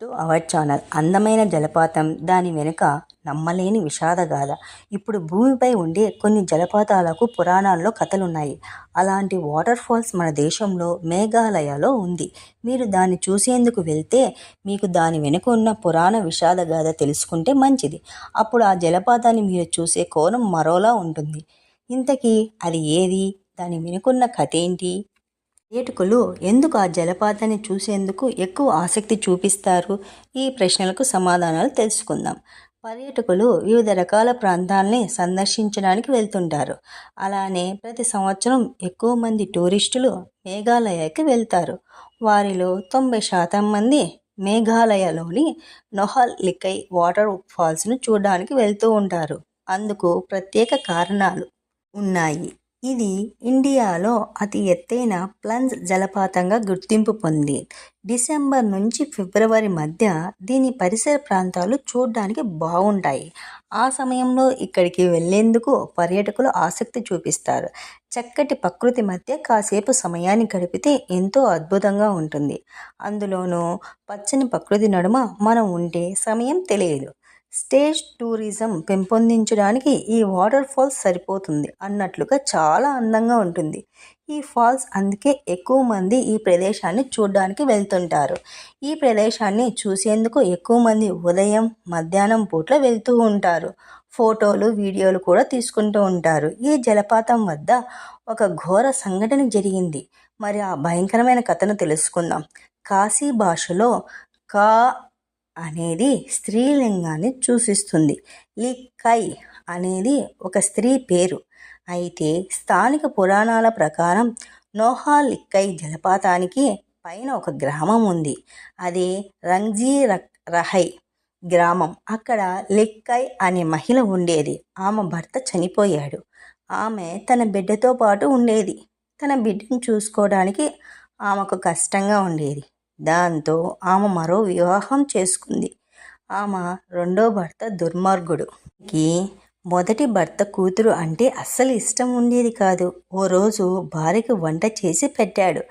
To our channel. అందమైన జలపాతం. దాని వెనుక నమ్మలేని విషాదగాథ ఇప్పుడు భూమిపై ఉండే కొన్ని జలపాతాలకు పురాణాల్లో కథలున్నాయి. అలాంటి వాటర్ ఫాల్స్ మన దేశంలో మేఘాలయలో ఉంది. మీరు దాన్ని చూసేందుకు వెళ్తే మీకు దాని వెనుక ఉన్న పురాణ విషాదగాథ తెలుసుకుంటే మంచిది. అప్పుడు ఆ జలపాతాన్ని మీరు చూసే కోణం మరోలా ఉంటుంది. ఇంతకీ అది ఏది? దాని వెనుకున్న కథ ఏంటి? పర్యాటకులు ఎందుకు ఆ జలపాతాన్ని చూసేందుకు ఎక్కువ ఆసక్తి చూపిస్తారు? ఈ ప్రశ్నలకు సమాధానాలు తెలుసుకుందాం. పర్యాటకులు వివిధ రకాల ప్రాంతాలని సందర్శించడానికి వెళ్తుంటారు. అలానే ప్రతి సంవత్సరం ఎక్కువ మంది టూరిస్టులు మేఘాలయకి వెళ్తారు. వారిలో తొంభై శాతం మంది మేఘాలయలోని నొహల్ లికై వాటర్ ఫాల్స్ను చూడడానికి వెళ్తూ ఉంటారు. అందుకు ప్రత్యేక కారణాలు ఉన్నాయి. ఇది ఇండియాలో అతి ఎత్తైన ప్లంజ్ జలపాతంగా గుర్తింపు పొంది. డిసెంబర్ నుంచి ఫిబ్రవరి మధ్య దీని పరిసర ప్రాంతాలు చూడడానికి బాగుంటాయి. ఆ సమయంలో ఇక్కడికి వెళ్ళేందుకు పర్యాటకులు ఆసక్తి చూపిస్తారు. చక్కటి ప్రకృతి మధ్య కాసేపు సమయాన్ని గడిపితే ఎంతో అద్భుతంగా ఉంటుంది. అందులోనూ పచ్చని ప్రకృతి నడుమ మనం ఉంటే సమయం తెలియదు. స్టేజ్ టూరిజం పెంపొందించడానికి ఈ వాటర్ ఫాల్స్ సరిపోతుంది అన్నట్లుగా చాలా అందంగా ఉంటుంది. ఈ ఫాల్స్ అందుకే ఎక్కువ మంది ఈ ప్రదేశాన్ని చూడడానికి వెళ్తుంటారు. ఈ ప్రదేశాన్ని చూసేందుకు ఎక్కువ మంది ఉదయం మధ్యాహ్నం పూట్ల వెళ్తూ ఉంటారు. ఫోటోలు వీడియోలు కూడా తీసుకుంటూ ఉంటారు. ఈ జలపాతం వద్ద ఒక ఘోర సంఘటన జరిగింది. మరి ఆ భయంకరమైన కథను తెలుసుకుందాం. కాశీ భాషలో కా అనేది స్త్రీలింగాన్ని సూచిస్తుంది లిక్కై అనేది ఒక స్త్రీ పేరు. అయితే స్థానిక పురాణాల ప్రకారం నోహా లిక్కై జలపాతానికి పైన ఒక గ్రామం ఉంది. అది రంగ్జీ రహై గ్రామం. అక్కడ లిక్కై అనే మహిళ ఉండేది. ఆమె భర్త చనిపోయాడు. ఆమె తన బిడ్డతో పాటు ఉండేది. తన బిడ్డను చూసుకోవడానికి ఆమెకు కష్టంగా ఉండేది. దాంతో ఆమె మరో వివాహం చేసుకుంది. ఆమె రెండో భర్త దుర్మార్గుడు. మొదటి భర్త కూతురు అంటే అస్సలు ఇష్టం ఉండేది కాదు. ఓ రోజు భార్యకు వంట చేసి పెట్టాడు.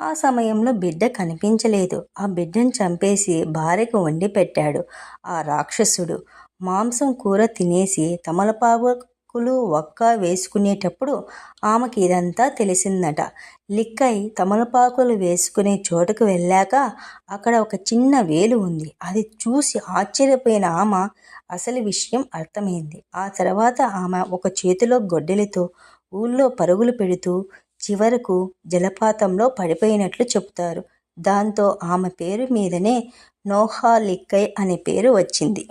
ఆ సమయంలో బిడ్డ కనిపించలేదు. ఆ బిడ్డను చంపేసి భార్యకు వండి పెట్టాడు. ఆ రాక్షసుడు మాంసం కూర తినేసి తమలపాకు కులు ఒక్క వేసుకునేటప్పుడు ఆమెకి ఇదంతా తెలిసిందట. లిక్కై తమలపాకులు వేసుకునే చోటుకు వెళ్ళాక అక్కడ ఒక చిన్న వేలు ఉంది. అది చూసి ఆశ్చర్యపోయిన ఆమె అసలు విషయం అర్థమైంది. ఆ తర్వాత ఆమె ఒక చేతిలో గొడ్డలితో ఊళ్ళో పరుగులు పెడుతూ చివరకు జలపాతంలో పడిపోయినట్లు చెబుతారు. దాంతో ఆమె పేరు మీదనే నోహా లిక్కై అనే పేరు వచ్చింది.